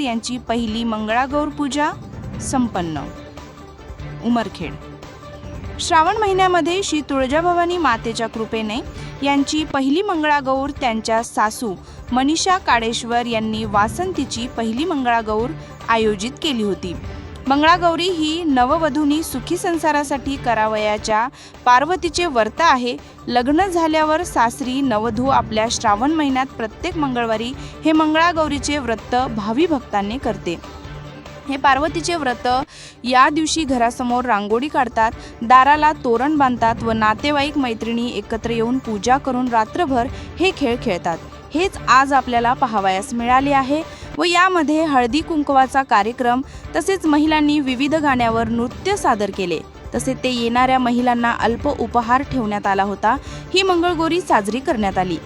यांची पहिली मंगळागौर पूजा संपन्न. उमरखेड. श्रावण महिन्यामध्ये श्री तुळजाभवानी मातेच्या कृपेने यांची पहिली मंगळागौर त्यांच्या सासू मनीषा काळेश्वर यांनी वासंतीची पहिली मंगळागौर आयोजित केली होती. मंगळागौरी ही नववधूनी सुखी संसारासाठी करावयाच्या पार्वतीचे व्रत आहे. लग्न झाल्यावर सासरी नवधू आपल्या श्रावण महिन्यात प्रत्येक मंगळवारी हे मंगळागौरीचे व्रत भावी भक्तांनी करते. हे पार्वतीचे व्रत या दिवशी घरासमोर रांगोळी काढतात दाराला तोरण बांधतात व नातेवाईक मैत्रिणी एकत्र येऊन पूजा करून रात्रभर हे खेळ खेळतात. हेच आज आपल्याला पाहावयास मिळाले आहे. व यामध्ये हळदी कुंकवाचा कार्यक्रम तसेच महिलांनी विविध गाण्यावर नृत्य सादर केले. तसे ते येणाऱ्या महिलांना अल्प उपहार ठेवण्यात आला होता. ही मंगळगौरी साजरी करण्यात आली.